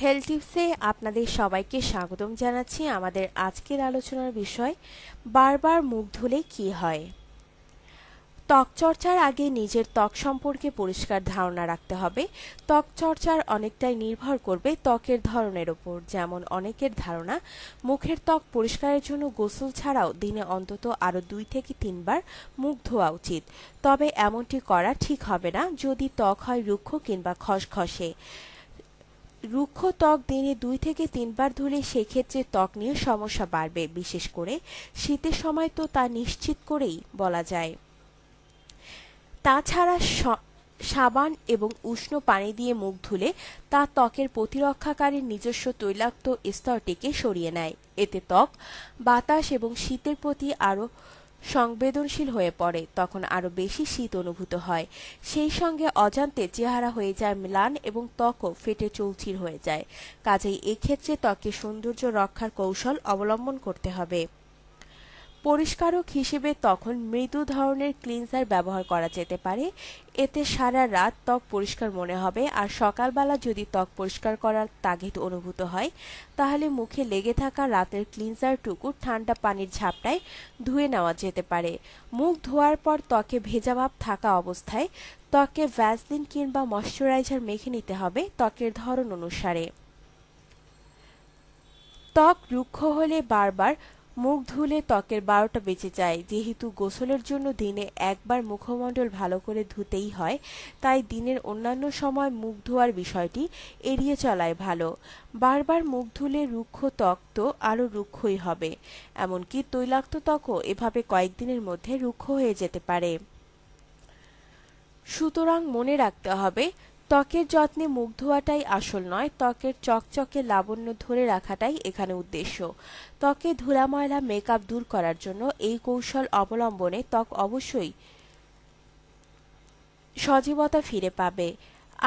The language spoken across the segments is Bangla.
হেলথ টিপসে আপনাদের সবাইকে স্বাগতম জানাচ্ছি আমাদের আজকের আলোচনার বিষয়, বারবার মুখ ধুলে কি হয়? ত্বক চর্চার আগে নিজের ত্বক সম্পর্কে পরিষ্কার ধারণা রাখতে হবে। ত্বক চর্চার অনেকটাই নির্ভর করবে ত্বকের ধরনের ওপর, যেমন অনেকের ধারণা, মুখের ত্বক পরিষ্কারের জন্য গোসল ছাড়াও দিনে অন্তত আরও দুই থেকে তিনবার মুখ ধোয়া উচিত। তবে এমনটি করা ঠিক হবে না যদি ত্বক হয় রুক্ষ কিংবা খসখসে। রুক্ষ ত্বক দিনে দুই থেকে তিনবার ধুলে সেক্ষেত্রে ত্বক নিয়ে সমস্যা বাড়বে, বিশেষ করে শীতের সময় তো তা নিশ্চিত করেই বলা যায়। তাছাড়া সাবান এবং উষ্ণ পানি দিয়ে মুখ ধুলে তা ত্বকের প্রতিরক্ষাকারী নিজস্ব তৈলাক্ত স্তরটিকে সরিয়ে নেয়। এতে ত্বক, বাতাস এবং শীতের প্রতি আরও সংবেদনশীল হয়ে পড়ে, তখন আরও বেশি শীত অনুভূত হয়। সেই সঙ্গে অজান্তে চেহারা হয়ে যায় ম্লান এবং ত্বকও ফেটে চৌচির হয়ে যায়। কাজেই এক্ষেত্রে ত্বকের সৌন্দর্য রক্ষার কৌশল অবলম্বন করতে হবে। পরিষ্কারক হিসেবে তখন মৃদু ধরনের ক্লিনজার ব্যবহার করা যেতে পারে। এতে সারা রাত ত্বক পরিষ্কার মনে হবে আর সকালবেলা যদি ত্বক পরিষ্কার করার তাগিদ অনুভূত হয়, তাহলে মুখে লেগে থাকা রাতের ক্লিনজারটুকু ঠান্ডা পানির ঝাপটায় ধুয়ে নেওয়া যেতে পারে। মুখ ধোয়ার পর ত্বকে ভেজা ভাব থাকা অবস্থায় ত্বকে ভ্যাসলিন কিংবা ময়শ্চারাইজার মেখে নিতে হবে ত্বকের ধরন অনুসারে। ত্বক রুক্ষ হলে বারবার মুখ ধুলে ত্বকের বারোটা বেঁচে যায়। যেহেতু গোসলের জন্য দিনে একবার মুখমণ্ডল ভালো করে ধুতেই হয়, তাই দিনের অন্যান্য সময় মুখ ধোয়ার বিষয়টি এড়িয়ে চলাই ভালো। বারবার মুখ ধুলে রুক্ষ ত্বক তো আরও রুক্ষই হবে। এমনকি তৈলাক্ত ত্বকও এভাবে কয়েকদিনের মধ্যে রুক্ষ হয়ে যেতে পারে। সুতরাং মনে রাখতে হবে ত্বকের যত্নে মুখ ধোয়াটাই আসল নয়, ত্বকের চকচকে লাবণ্য ধরে রাখাটাই এখানে উদ্দেশ্য। ত্বকে ধুলা ময়লা মেকআপ দূর করার জন্য এই কৌশল অবলম্বনে ত্বক অবশ্যই সজীবতা ফিরে পাবে।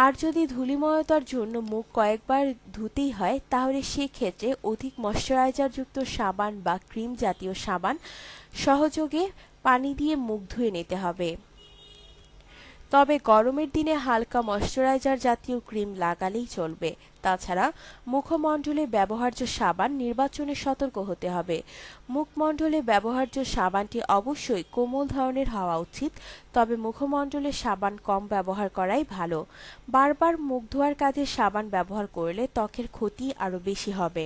আর যদি ধুলিময়তার জন্য মুখ কয়েকবার ধুতেই হয়, তাহলে সেক্ষেত্রে অধিক ময়শ্চারাইজারযুক্ত সাবান বা ক্রিম জাতীয় সাবান সহযোগে পানি দিয়ে মুখ ধুয়ে নিতে হবে। তবে গরমের দিনে হালকা ময়শ্চারাইজার জাতীয় ক্রিম লাগালেই চলবে। তাছাড়া মুখমণ্ডলে ব্যবহার্য সাবান নির্বাচনে সতর্ক হতে হবে। মুখমণ্ডলে ব্যবহার্য সাবানটি অবশ্যই কোমল ধরনের হওয়া উচিত, তবে মুখমণ্ডলে সাবান কম ব্যবহার করাই ভালো। বারবার মুখ ধোয়ার কাজে সাবান ব্যবহার করলে ত্বকের ক্ষতি আরও বেশি হবে।